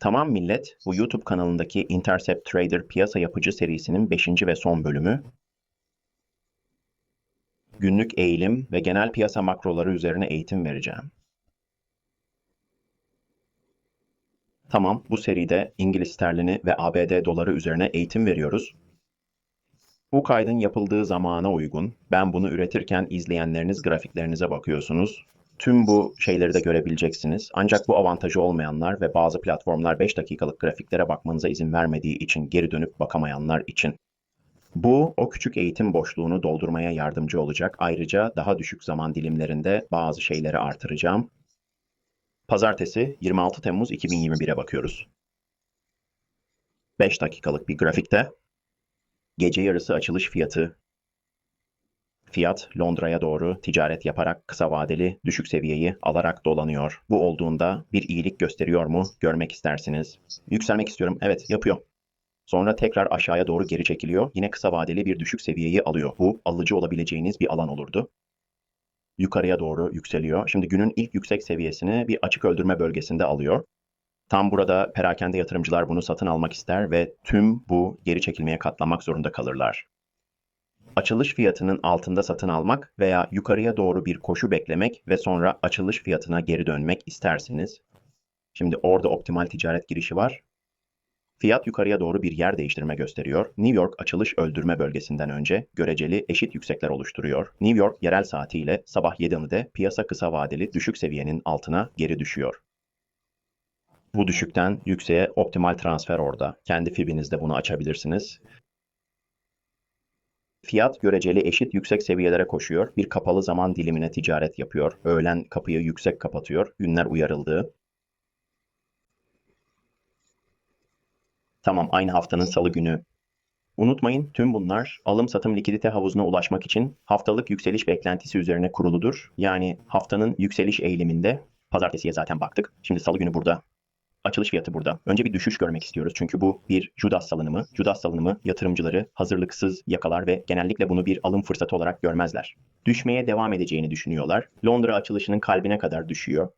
Tamam millet, bu YouTube kanalındaki Intercept Trader piyasa yapıcı serisinin 5. ve son bölümü. Günlük eğilim ve genel piyasa makroları üzerine eğitim vereceğim. Tamam, bu seride İngiliz sterlini ve ABD doları üzerine eğitim veriyoruz. Bu kaydın yapıldığı zamana uygun. Ben bunu üretirken izleyenleriniz grafiklerinize bakıyorsunuz. Tüm bu şeyleri de görebileceksiniz. Ancak bu avantajı olmayanlar ve bazı platformlar 5 dakikalık grafiklere bakmanıza izin vermediği için geri dönüp bakamayanlar için. Bu o küçük eğitim boşluğunu doldurmaya yardımcı olacak. Ayrıca daha düşük zaman dilimlerinde bazı şeyleri artıracağım. Pazartesi 26 Temmuz 2021'e bakıyoruz. 5 dakikalık bir grafikte gece yarısı açılış fiyatı Fiyat Londra'ya doğru ticaret yaparak kısa vadeli düşük seviyeyi alarak dolanıyor. Bu olduğunda bir iyilik gösteriyor mu görmek istersiniz. Yükselmek istiyorum. Evet yapıyor. Sonra tekrar aşağıya doğru geri çekiliyor. Yine kısa vadeli bir düşük seviyeyi alıyor. Bu alıcı olabileceğiniz bir alan olurdu. Yukarıya doğru yükseliyor. Şimdi günün ilk yüksek seviyesini bir açık öldürme bölgesinde alıyor. Tam burada perakende yatırımcılar bunu satın almak ister ve tüm bu geri çekilmeye katlanmak zorunda kalırlar. Açılış fiyatının altında satın almak veya yukarıya doğru bir koşu beklemek ve sonra açılış fiyatına geri dönmek istersiniz. Şimdi orada optimal ticaret girişi var. Fiyat yukarıya doğru bir yer değiştirme gösteriyor. New York açılış öldürme bölgesinden önce göreceli eşit yüksekler oluşturuyor. New York yerel saatiyle sabah 7'de piyasa kısa vadeli düşük seviyenin altına geri düşüyor. Bu düşükten yükseğe optimal transfer orada. Kendi fibinizde bunu açabilirsiniz. Fiyat göreceli eşit yüksek seviyelere koşuyor. Bir kapalı zaman dilimine ticaret yapıyor. Öğlen kapıyı yüksek kapatıyor. Günler uyarıldığı. Tamam aynı haftanın salı günü. Unutmayın tüm bunlar alım satım likidite havuzuna ulaşmak için haftalık yükseliş beklentisi üzerine kuruludur. Yani haftanın yükseliş eğiliminde pazartesiye zaten baktık. Şimdi salı günü burada Açılış fiyatı burada. Önce bir düşüş görmek istiyoruz çünkü bu bir Judas salınımı. Judas salınımı yatırımcıları hazırlıksız yakalar ve genellikle bunu bir alım fırsatı olarak görmezler. Düşmeye devam edeceğini düşünüyorlar. Londra açılışının kalbine kadar düşüyor.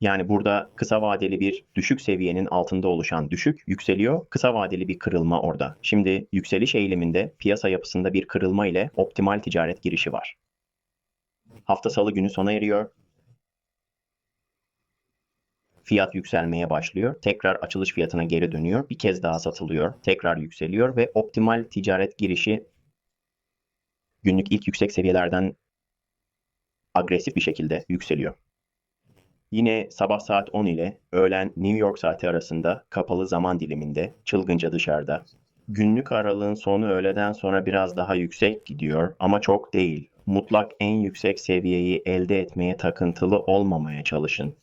Yani burada kısa vadeli bir düşük seviyenin altında oluşan düşük yükseliyor. Kısa vadeli bir kırılma orada. Şimdi yükseliş eğiliminde piyasa yapısında bir kırılma ile optimal ticaret girişi var. Hafta salı günü sona eriyor. Fiyat yükselmeye başlıyor. Tekrar açılış fiyatına geri dönüyor. Bir kez daha satılıyor. Tekrar yükseliyor ve optimal ticaret girişi günlük ilk yüksek seviyelerden agresif bir şekilde yükseliyor. Yine sabah saat 10 ile öğlen New York saati arasında kapalı zaman diliminde çılgınca dışarıda. Günlük aralığın sonu öğleden sonra biraz daha yüksek gidiyor ama çok değil. Mutlak en yüksek seviyeyi elde etmeye takıntılı olmamaya çalışın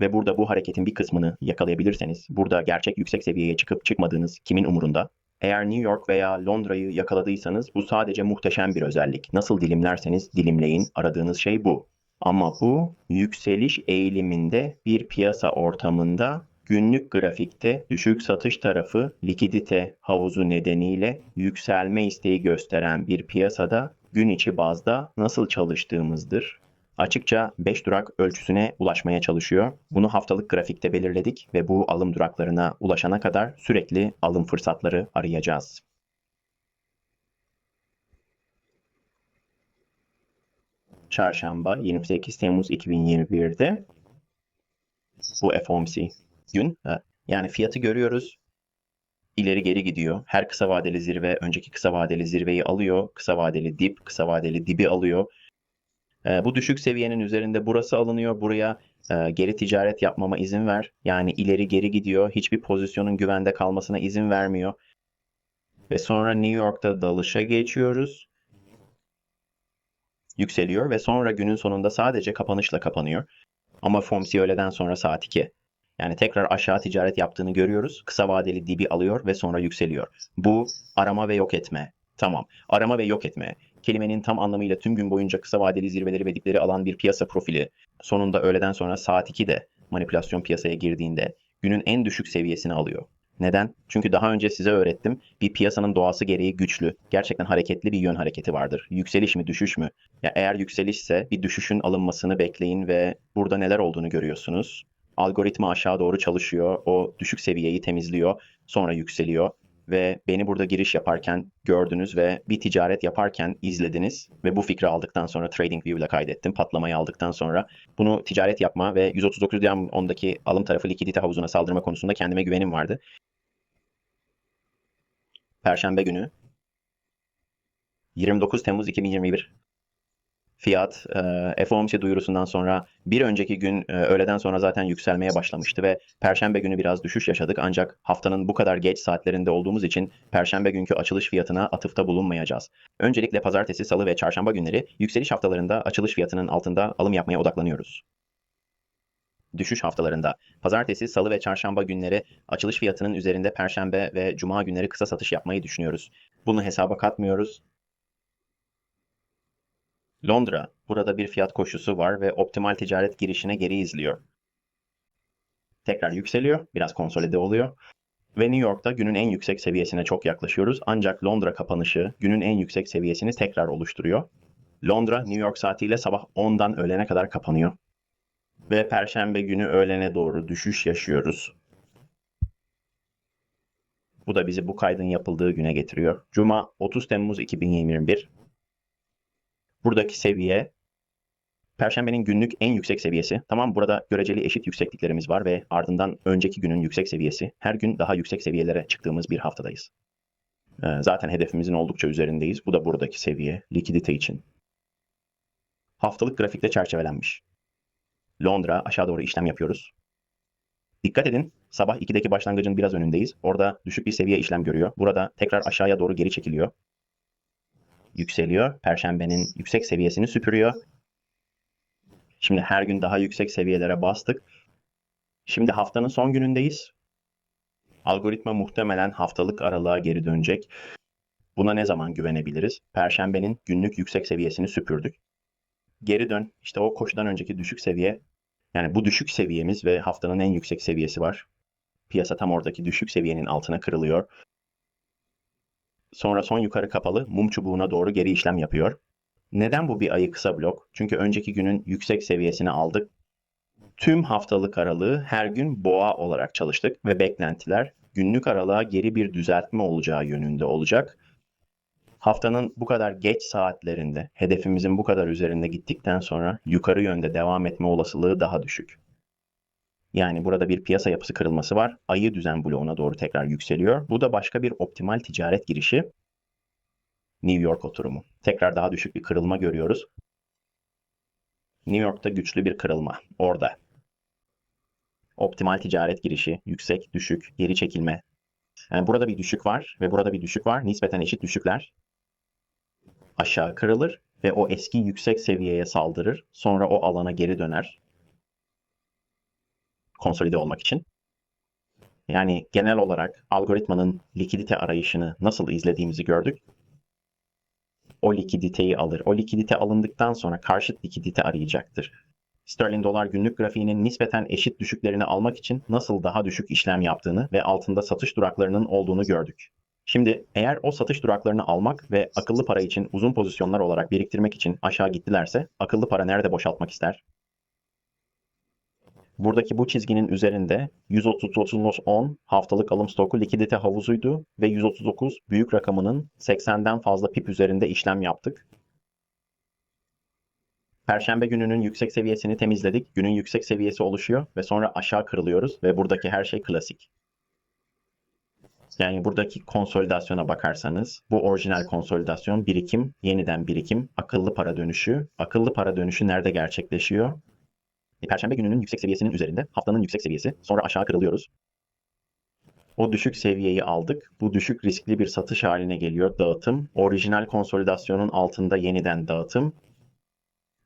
ve burada bu hareketin bir kısmını yakalayabilirseniz, burada gerçek yüksek seviyeye çıkıp çıkmadığınız kimin umurunda? Eğer New York veya Londra'yı yakaladıysanız bu sadece muhteşem bir özellik. Nasıl dilimlerseniz dilimleyin, aradığınız şey bu. Ama bu yükseliş eğiliminde bir piyasa ortamında günlük grafikte düşük satış tarafı likidite havuzu nedeniyle yükselme isteği gösteren bir piyasada gün içi bazda nasıl çalıştığımızdır açıkça 5 durak ölçüsüne ulaşmaya çalışıyor. Bunu haftalık grafikte belirledik ve bu alım duraklarına ulaşana kadar sürekli alım fırsatları arayacağız. Çarşamba 28 Temmuz 2021'de bu FOMC gün yani fiyatı görüyoruz. İleri geri gidiyor. Her kısa vadeli zirve önceki kısa vadeli zirveyi alıyor. Kısa vadeli dip, kısa vadeli dibi alıyor e, bu düşük seviyenin üzerinde burası alınıyor. Buraya e, geri ticaret yapmama izin ver. Yani ileri geri gidiyor. Hiçbir pozisyonun güvende kalmasına izin vermiyor. Ve sonra New York'ta dalışa geçiyoruz. Yükseliyor ve sonra günün sonunda sadece kapanışla kapanıyor. Ama FOMC öğleden sonra saat 2. Yani tekrar aşağı ticaret yaptığını görüyoruz. Kısa vadeli dibi alıyor ve sonra yükseliyor. Bu arama ve yok etme. Tamam. Arama ve yok etme kelimenin tam anlamıyla tüm gün boyunca kısa vadeli zirveleri ve dipleri alan bir piyasa profili sonunda öğleden sonra saat 2'de manipülasyon piyasaya girdiğinde günün en düşük seviyesini alıyor. Neden? Çünkü daha önce size öğrettim. Bir piyasanın doğası gereği güçlü, gerçekten hareketli bir yön hareketi vardır. Yükseliş mi, düşüş mü? Ya eğer yükselişse bir düşüşün alınmasını bekleyin ve burada neler olduğunu görüyorsunuz. Algoritma aşağı doğru çalışıyor. O düşük seviyeyi temizliyor. Sonra yükseliyor. Ve beni burada giriş yaparken gördünüz ve bir ticaret yaparken izlediniz. Ve bu fikri aldıktan sonra TradingView ile kaydettim. Patlamayı aldıktan sonra bunu ticaret yapma ve 139 dirham ondaki alım tarafı likidite havuzuna saldırma konusunda kendime güvenim vardı. Perşembe günü 29 Temmuz 2021 fiyat e, FOMC duyurusundan sonra bir önceki gün e, öğleden sonra zaten yükselmeye başlamıştı ve perşembe günü biraz düşüş yaşadık ancak haftanın bu kadar geç saatlerinde olduğumuz için perşembe günkü açılış fiyatına atıfta bulunmayacağız. Öncelikle pazartesi, salı ve çarşamba günleri yükseliş haftalarında açılış fiyatının altında alım yapmaya odaklanıyoruz. Düşüş haftalarında pazartesi, salı ve çarşamba günleri açılış fiyatının üzerinde perşembe ve cuma günleri kısa satış yapmayı düşünüyoruz. Bunu hesaba katmıyoruz. Londra, burada bir fiyat koşusu var ve optimal ticaret girişine geri izliyor. Tekrar yükseliyor, biraz konsolide oluyor. Ve New York'ta günün en yüksek seviyesine çok yaklaşıyoruz. Ancak Londra kapanışı günün en yüksek seviyesini tekrar oluşturuyor. Londra, New York saatiyle sabah 10'dan öğlene kadar kapanıyor. Ve Perşembe günü öğlene doğru düşüş yaşıyoruz. Bu da bizi bu kaydın yapıldığı güne getiriyor. Cuma 30 Temmuz 2021. Buradaki seviye Perşembenin günlük en yüksek seviyesi. Tamam burada göreceli eşit yüksekliklerimiz var ve ardından önceki günün yüksek seviyesi. Her gün daha yüksek seviyelere çıktığımız bir haftadayız. Ee, zaten hedefimizin oldukça üzerindeyiz. Bu da buradaki seviye likidite için. Haftalık grafikte çerçevelenmiş. Londra aşağı doğru işlem yapıyoruz. Dikkat edin sabah 2'deki başlangıcın biraz önündeyiz. Orada düşük bir seviye işlem görüyor. Burada tekrar aşağıya doğru geri çekiliyor yükseliyor. Perşembenin yüksek seviyesini süpürüyor. Şimdi her gün daha yüksek seviyelere bastık. Şimdi haftanın son günündeyiz. Algoritma muhtemelen haftalık aralığa geri dönecek. Buna ne zaman güvenebiliriz? Perşembenin günlük yüksek seviyesini süpürdük. Geri dön. İşte o koşudan önceki düşük seviye. Yani bu düşük seviyemiz ve haftanın en yüksek seviyesi var. Piyasa tam oradaki düşük seviyenin altına kırılıyor. Sonra son yukarı kapalı mum çubuğuna doğru geri işlem yapıyor. Neden bu bir ayı kısa blok? Çünkü önceki günün yüksek seviyesini aldık. Tüm haftalık aralığı her gün boğa olarak çalıştık ve beklentiler günlük aralığa geri bir düzeltme olacağı yönünde olacak. Haftanın bu kadar geç saatlerinde hedefimizin bu kadar üzerinde gittikten sonra yukarı yönde devam etme olasılığı daha düşük. Yani burada bir piyasa yapısı kırılması var. Ayı düzen bloğuna doğru tekrar yükseliyor. Bu da başka bir optimal ticaret girişi. New York oturumu. Tekrar daha düşük bir kırılma görüyoruz. New York'ta güçlü bir kırılma. Orada. Optimal ticaret girişi, yüksek, düşük, geri çekilme. Yani burada bir düşük var ve burada bir düşük var. Nispeten eşit düşükler. Aşağı kırılır ve o eski yüksek seviyeye saldırır. Sonra o alana geri döner konsolide olmak için. Yani genel olarak algoritmanın likidite arayışını nasıl izlediğimizi gördük. O likiditeyi alır. O likidite alındıktan sonra karşıt likidite arayacaktır. Sterlin dolar günlük grafiğinin nispeten eşit düşüklerini almak için nasıl daha düşük işlem yaptığını ve altında satış duraklarının olduğunu gördük. Şimdi eğer o satış duraklarını almak ve akıllı para için uzun pozisyonlar olarak biriktirmek için aşağı gittilerse akıllı para nerede boşaltmak ister? Buradaki bu çizginin üzerinde 130-30-10 haftalık alım stoku likidite havuzuydu ve 139 büyük rakamının 80'den fazla pip üzerinde işlem yaptık. Perşembe gününün yüksek seviyesini temizledik. Günün yüksek seviyesi oluşuyor ve sonra aşağı kırılıyoruz ve buradaki her şey klasik. Yani buradaki konsolidasyona bakarsanız bu orijinal konsolidasyon birikim, yeniden birikim, akıllı para dönüşü. Akıllı para dönüşü nerede gerçekleşiyor? E, Perşembe gününün yüksek seviyesinin üzerinde haftanın yüksek seviyesi. Sonra aşağı kırılıyoruz. O düşük seviyeyi aldık. Bu düşük riskli bir satış haline geliyor dağıtım. Orijinal konsolidasyonun altında yeniden dağıtım.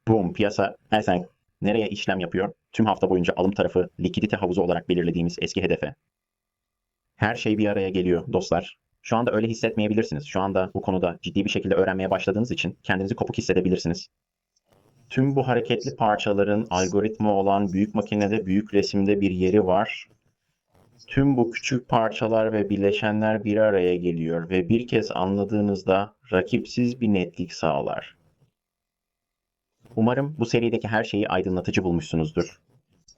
Boom piyasa her sen nereye işlem yapıyor? Tüm hafta boyunca alım tarafı likidite havuzu olarak belirlediğimiz eski hedefe. Her şey bir araya geliyor dostlar. Şu anda öyle hissetmeyebilirsiniz. Şu anda bu konuda ciddi bir şekilde öğrenmeye başladığınız için kendinizi kopuk hissedebilirsiniz. Tüm bu hareketli parçaların algoritma olan büyük makinede büyük resimde bir yeri var. Tüm bu küçük parçalar ve bileşenler bir araya geliyor ve bir kez anladığınızda rakipsiz bir netlik sağlar. Umarım bu serideki her şeyi aydınlatıcı bulmuşsunuzdur.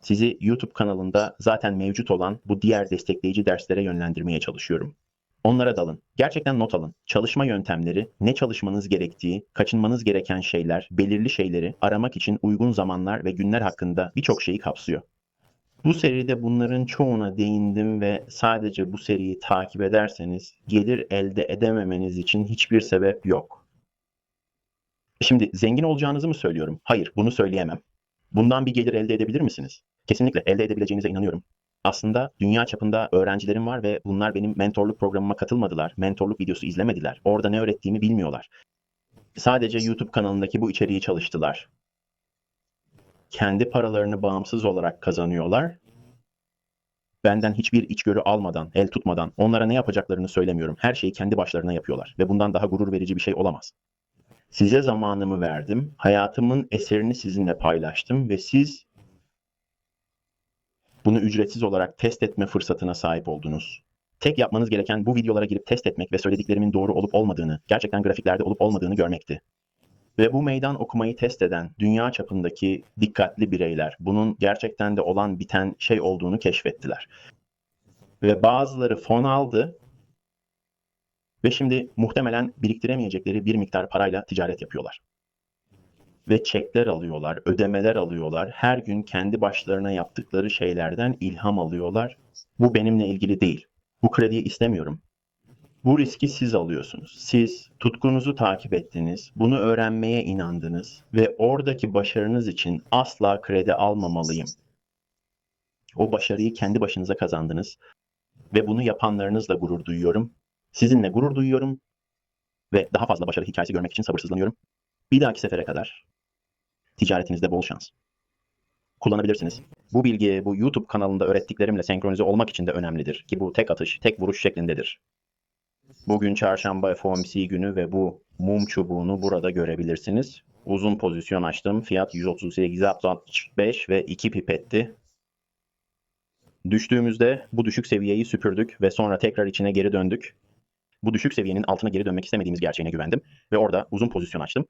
Sizi YouTube kanalında zaten mevcut olan bu diğer destekleyici derslere yönlendirmeye çalışıyorum. Onlara dalın. Gerçekten not alın. Çalışma yöntemleri, ne çalışmanız gerektiği, kaçınmanız gereken şeyler, belirli şeyleri aramak için uygun zamanlar ve günler hakkında birçok şeyi kapsıyor. Bu seride bunların çoğuna değindim ve sadece bu seriyi takip ederseniz gelir elde edememeniz için hiçbir sebep yok. Şimdi zengin olacağınızı mı söylüyorum? Hayır, bunu söyleyemem. Bundan bir gelir elde edebilir misiniz? Kesinlikle elde edebileceğinize inanıyorum. Aslında dünya çapında öğrencilerim var ve bunlar benim mentorluk programıma katılmadılar. Mentorluk videosu izlemediler. Orada ne öğrettiğimi bilmiyorlar. Sadece YouTube kanalındaki bu içeriği çalıştılar. Kendi paralarını bağımsız olarak kazanıyorlar. Benden hiçbir içgörü almadan, el tutmadan onlara ne yapacaklarını söylemiyorum. Her şeyi kendi başlarına yapıyorlar ve bundan daha gurur verici bir şey olamaz. Size zamanımı verdim. Hayatımın eserini sizinle paylaştım ve siz bunu ücretsiz olarak test etme fırsatına sahip oldunuz. Tek yapmanız gereken bu videolara girip test etmek ve söylediklerimin doğru olup olmadığını, gerçekten grafiklerde olup olmadığını görmekti. Ve bu meydan okumayı test eden dünya çapındaki dikkatli bireyler bunun gerçekten de olan biten şey olduğunu keşfettiler. Ve bazıları fon aldı ve şimdi muhtemelen biriktiremeyecekleri bir miktar parayla ticaret yapıyorlar. Ve çekler alıyorlar, ödemeler alıyorlar. Her gün kendi başlarına yaptıkları şeylerden ilham alıyorlar. Bu benimle ilgili değil. Bu krediyi istemiyorum. Bu riski siz alıyorsunuz. Siz tutkunuzu takip ettiniz, bunu öğrenmeye inandınız ve oradaki başarınız için asla kredi almamalıyım. O başarıyı kendi başınıza kazandınız ve bunu yapanlarınızla gurur duyuyorum. Sizinle gurur duyuyorum ve daha fazla başarı hikayesi görmek için sabırsızlanıyorum. Bir dahaki sefere kadar ticaretinizde bol şans. Kullanabilirsiniz. Bu bilgi bu YouTube kanalında öğrettiklerimle senkronize olmak için de önemlidir ki bu tek atış, tek vuruş şeklindedir. Bugün çarşamba FOMC günü ve bu mum çubuğunu burada görebilirsiniz. Uzun pozisyon açtım. Fiyat 138.65 ve 2 pipetti. Düştüğümüzde bu düşük seviyeyi süpürdük ve sonra tekrar içine geri döndük. Bu düşük seviyenin altına geri dönmek istemediğimiz gerçeğine güvendim ve orada uzun pozisyon açtım.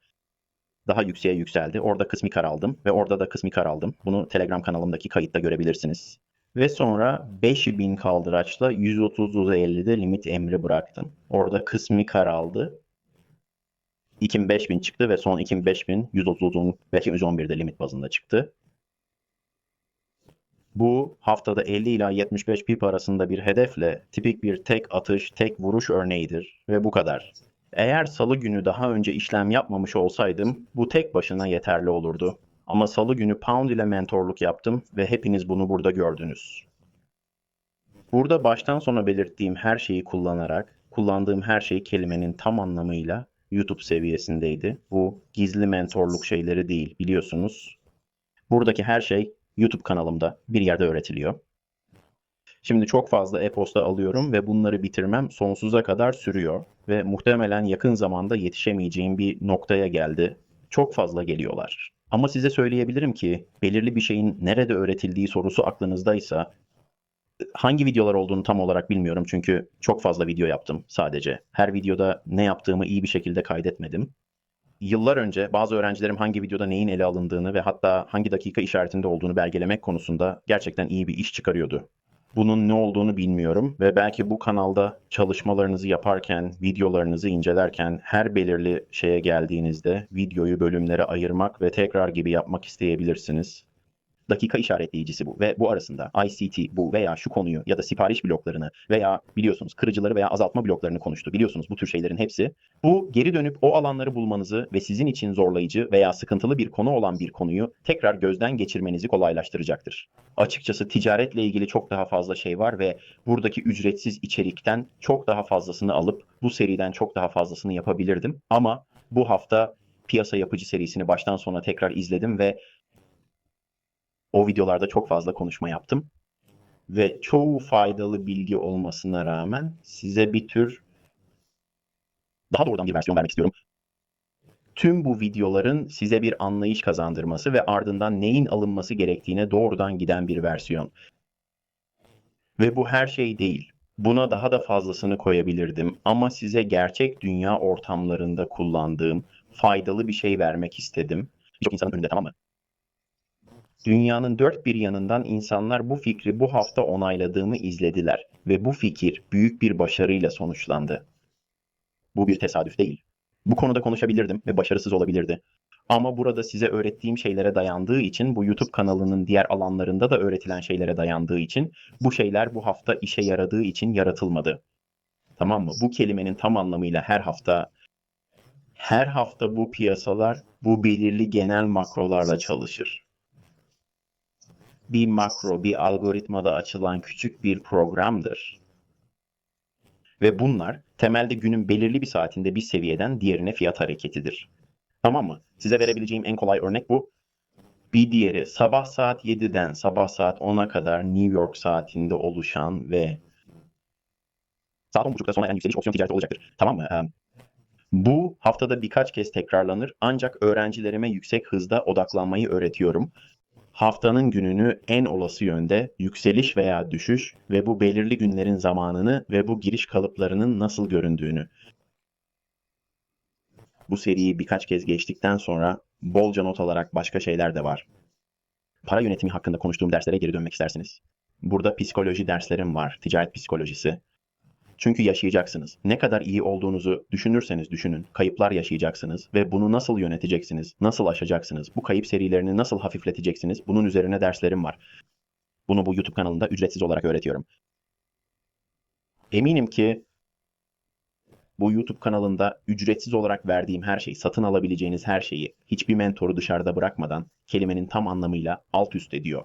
Daha yükseğe yükseldi. Orada kısmi kar aldım ve orada da kısmi kar aldım. Bunu Telegram kanalımdaki kayıtta görebilirsiniz. Ve sonra 5000 kaldıraçla 130-150'de limit emri bıraktım. Orada kısmi kar aldı. 2000-5000 çıktı ve son 2000-5000 130'un belki 111'de limit bazında çıktı. Bu haftada 50 ila 75 pip arasında bir hedefle tipik bir tek atış, tek vuruş örneğidir ve bu kadar. Eğer salı günü daha önce işlem yapmamış olsaydım bu tek başına yeterli olurdu. Ama salı günü Pound ile mentorluk yaptım ve hepiniz bunu burada gördünüz. Burada baştan sona belirttiğim her şeyi kullanarak, kullandığım her şey kelimenin tam anlamıyla YouTube seviyesindeydi. Bu gizli mentorluk şeyleri değil biliyorsunuz. Buradaki her şey YouTube kanalımda bir yerde öğretiliyor. Şimdi çok fazla e-posta alıyorum ve bunları bitirmem sonsuza kadar sürüyor ve muhtemelen yakın zamanda yetişemeyeceğim bir noktaya geldi. Çok fazla geliyorlar. Ama size söyleyebilirim ki belirli bir şeyin nerede öğretildiği sorusu aklınızdaysa hangi videolar olduğunu tam olarak bilmiyorum çünkü çok fazla video yaptım sadece. Her videoda ne yaptığımı iyi bir şekilde kaydetmedim. Yıllar önce bazı öğrencilerim hangi videoda neyin ele alındığını ve hatta hangi dakika işaretinde olduğunu belgelemek konusunda gerçekten iyi bir iş çıkarıyordu. Bunun ne olduğunu bilmiyorum ve belki bu kanalda çalışmalarınızı yaparken, videolarınızı incelerken her belirli şeye geldiğinizde videoyu bölümlere ayırmak ve tekrar gibi yapmak isteyebilirsiniz. Dakika işaretleyicisi bu ve bu arasında ICT bu veya şu konuyu ya da sipariş bloklarını veya biliyorsunuz kırıcıları veya azaltma bloklarını konuştu. Biliyorsunuz bu tür şeylerin hepsi. Bu geri dönüp o alanları bulmanızı ve sizin için zorlayıcı veya sıkıntılı bir konu olan bir konuyu tekrar gözden geçirmenizi kolaylaştıracaktır. Açıkçası ticaretle ilgili çok daha fazla şey var ve buradaki ücretsiz içerikten çok daha fazlasını alıp bu seriden çok daha fazlasını yapabilirdim. Ama bu hafta piyasa yapıcı serisini baştan sona tekrar izledim ve o videolarda çok fazla konuşma yaptım. Ve çoğu faydalı bilgi olmasına rağmen size bir tür daha doğrudan bir versiyon vermek istiyorum. Tüm bu videoların size bir anlayış kazandırması ve ardından neyin alınması gerektiğine doğrudan giden bir versiyon. Ve bu her şey değil. Buna daha da fazlasını koyabilirdim ama size gerçek dünya ortamlarında kullandığım faydalı bir şey vermek istedim. Birçok insanın önünde tamam mı? Dünyanın dört bir yanından insanlar bu fikri bu hafta onayladığımı izlediler ve bu fikir büyük bir başarıyla sonuçlandı. Bu bir tesadüf değil. Bu konuda konuşabilirdim ve başarısız olabilirdi. Ama burada size öğrettiğim şeylere dayandığı için, bu YouTube kanalının diğer alanlarında da öğretilen şeylere dayandığı için, bu şeyler bu hafta işe yaradığı için yaratılmadı. Tamam mı? Bu kelimenin tam anlamıyla her hafta her hafta bu piyasalar bu belirli genel makrolarla çalışır. Bir makro, bir algoritmada açılan küçük bir programdır. Ve bunlar temelde günün belirli bir saatinde bir seviyeden diğerine fiyat hareketidir. Tamam mı? Size verebileceğim en kolay örnek bu. Bir diğeri sabah saat 7'den sabah saat 10'a kadar New York saatinde oluşan ve saat 10.30'da sona eren yükseliş opsiyon ticareti olacaktır. Tamam mı? Bu haftada birkaç kez tekrarlanır ancak öğrencilerime yüksek hızda odaklanmayı öğretiyorum. Haftanın gününü en olası yönde yükseliş veya düşüş ve bu belirli günlerin zamanını ve bu giriş kalıplarının nasıl göründüğünü. Bu seriyi birkaç kez geçtikten sonra bolca not alarak başka şeyler de var. Para yönetimi hakkında konuştuğum derslere geri dönmek istersiniz. Burada psikoloji derslerim var, ticaret psikolojisi. Çünkü yaşayacaksınız. Ne kadar iyi olduğunuzu düşünürseniz düşünün, kayıplar yaşayacaksınız ve bunu nasıl yöneteceksiniz, nasıl aşacaksınız, bu kayıp serilerini nasıl hafifleteceksiniz, bunun üzerine derslerim var. Bunu bu YouTube kanalında ücretsiz olarak öğretiyorum. Eminim ki bu YouTube kanalında ücretsiz olarak verdiğim her şeyi, satın alabileceğiniz her şeyi hiçbir mentoru dışarıda bırakmadan kelimenin tam anlamıyla alt üst ediyor.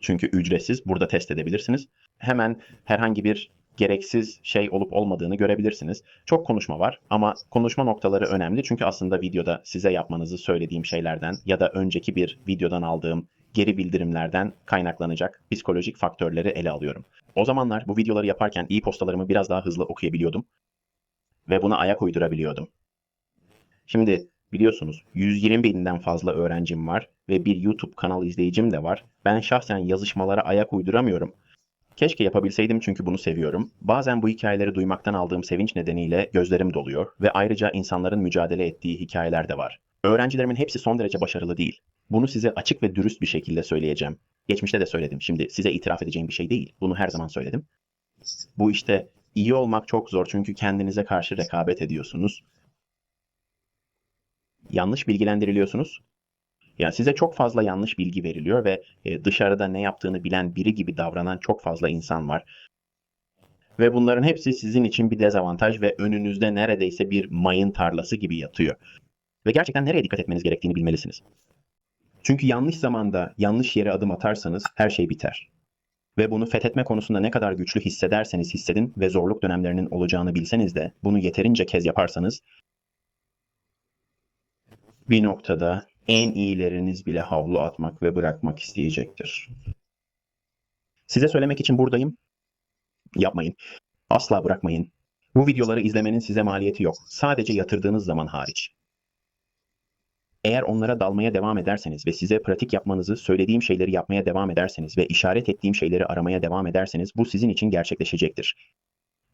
Çünkü ücretsiz burada test edebilirsiniz. Hemen herhangi bir gereksiz şey olup olmadığını görebilirsiniz. Çok konuşma var ama konuşma noktaları önemli çünkü aslında videoda size yapmanızı söylediğim şeylerden ya da önceki bir videodan aldığım geri bildirimlerden kaynaklanacak psikolojik faktörleri ele alıyorum. O zamanlar bu videoları yaparken e-postalarımı biraz daha hızlı okuyabiliyordum ve buna ayak uydurabiliyordum. Şimdi biliyorsunuz 120 binden fazla öğrencim var ve bir YouTube kanal izleyicim de var. Ben şahsen yazışmalara ayak uyduramıyorum. Keşke yapabilseydim çünkü bunu seviyorum. Bazen bu hikayeleri duymaktan aldığım sevinç nedeniyle gözlerim doluyor ve ayrıca insanların mücadele ettiği hikayeler de var. Öğrencilerimin hepsi son derece başarılı değil. Bunu size açık ve dürüst bir şekilde söyleyeceğim. Geçmişte de söyledim. Şimdi size itiraf edeceğim bir şey değil. Bunu her zaman söyledim. Bu işte iyi olmak çok zor çünkü kendinize karşı rekabet ediyorsunuz. Yanlış bilgilendiriliyorsunuz. Yani size çok fazla yanlış bilgi veriliyor ve e, dışarıda ne yaptığını bilen biri gibi davranan çok fazla insan var. Ve bunların hepsi sizin için bir dezavantaj ve önünüzde neredeyse bir mayın tarlası gibi yatıyor. Ve gerçekten nereye dikkat etmeniz gerektiğini bilmelisiniz. Çünkü yanlış zamanda yanlış yere adım atarsanız her şey biter. Ve bunu fethetme konusunda ne kadar güçlü hissederseniz hissedin ve zorluk dönemlerinin olacağını bilseniz de bunu yeterince kez yaparsanız bir noktada en iyileriniz bile havlu atmak ve bırakmak isteyecektir. Size söylemek için buradayım. Yapmayın. Asla bırakmayın. Bu videoları izlemenin size maliyeti yok. Sadece yatırdığınız zaman hariç. Eğer onlara dalmaya devam ederseniz ve size pratik yapmanızı, söylediğim şeyleri yapmaya devam ederseniz ve işaret ettiğim şeyleri aramaya devam ederseniz bu sizin için gerçekleşecektir.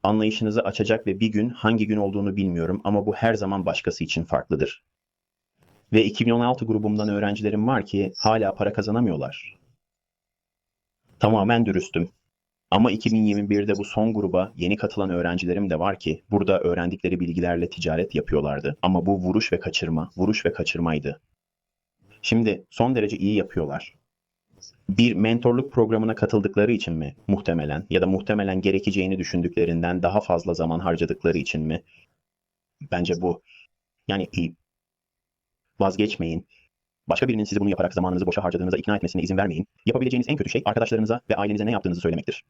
Anlayışınızı açacak ve bir gün hangi gün olduğunu bilmiyorum ama bu her zaman başkası için farklıdır. Ve 2016 grubumdan öğrencilerim var ki hala para kazanamıyorlar. Tamamen dürüstüm. Ama 2021'de bu son gruba yeni katılan öğrencilerim de var ki burada öğrendikleri bilgilerle ticaret yapıyorlardı. Ama bu vuruş ve kaçırma, vuruş ve kaçırmaydı. Şimdi son derece iyi yapıyorlar. Bir mentorluk programına katıldıkları için mi? Muhtemelen ya da muhtemelen gerekeceğini düşündüklerinden daha fazla zaman harcadıkları için mi? Bence bu. Yani. Vazgeçmeyin. Başka birinin sizi bunu yaparak zamanınızı boşa harcadığınıza ikna etmesine izin vermeyin. Yapabileceğiniz en kötü şey arkadaşlarınıza ve ailenize ne yaptığınızı söylemektir.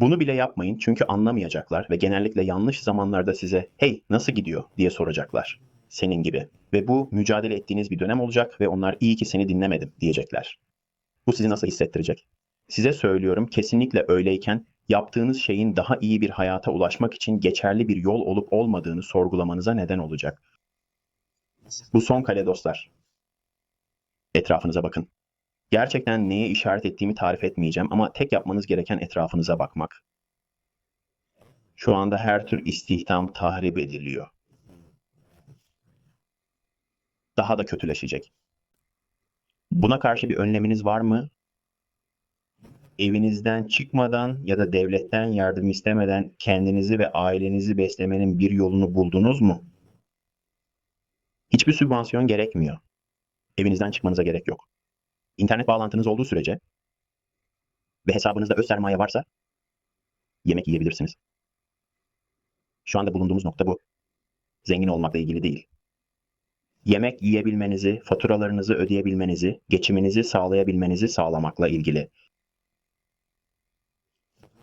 Bunu bile yapmayın çünkü anlamayacaklar ve genellikle yanlış zamanlarda size hey nasıl gidiyor diye soracaklar. Senin gibi. Ve bu mücadele ettiğiniz bir dönem olacak ve onlar iyi ki seni dinlemedim diyecekler. Bu sizi nasıl hissettirecek? Size söylüyorum kesinlikle öyleyken yaptığınız şeyin daha iyi bir hayata ulaşmak için geçerli bir yol olup olmadığını sorgulamanıza neden olacak. Bu son kale dostlar. Etrafınıza bakın. Gerçekten neye işaret ettiğimi tarif etmeyeceğim ama tek yapmanız gereken etrafınıza bakmak. Şu anda her tür istihdam tahrip ediliyor. Daha da kötüleşecek. Buna karşı bir önleminiz var mı? Evinizden çıkmadan ya da devletten yardım istemeden kendinizi ve ailenizi beslemenin bir yolunu buldunuz mu? Hiçbir sübvansiyon gerekmiyor. Evinizden çıkmanıza gerek yok. İnternet bağlantınız olduğu sürece ve hesabınızda öz sermaye varsa yemek yiyebilirsiniz. Şu anda bulunduğumuz nokta bu. Zengin olmakla ilgili değil. Yemek yiyebilmenizi, faturalarınızı ödeyebilmenizi, geçiminizi sağlayabilmenizi sağlamakla ilgili.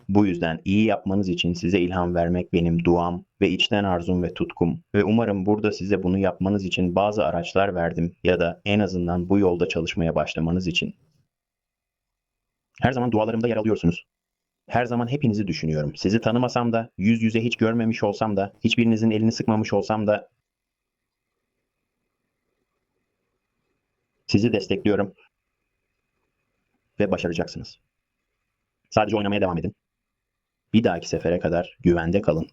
Bu yüzden iyi yapmanız için size ilham vermek benim duam ve içten arzum ve tutkum ve umarım burada size bunu yapmanız için bazı araçlar verdim ya da en azından bu yolda çalışmaya başlamanız için. Her zaman dualarımda yer alıyorsunuz. Her zaman hepinizi düşünüyorum. Sizi tanımasam da, yüz yüze hiç görmemiş olsam da, hiçbirinizin elini sıkmamış olsam da sizi destekliyorum ve başaracaksınız. Sadece oynamaya devam edin. Bir dahaki sefere kadar güvende kalın.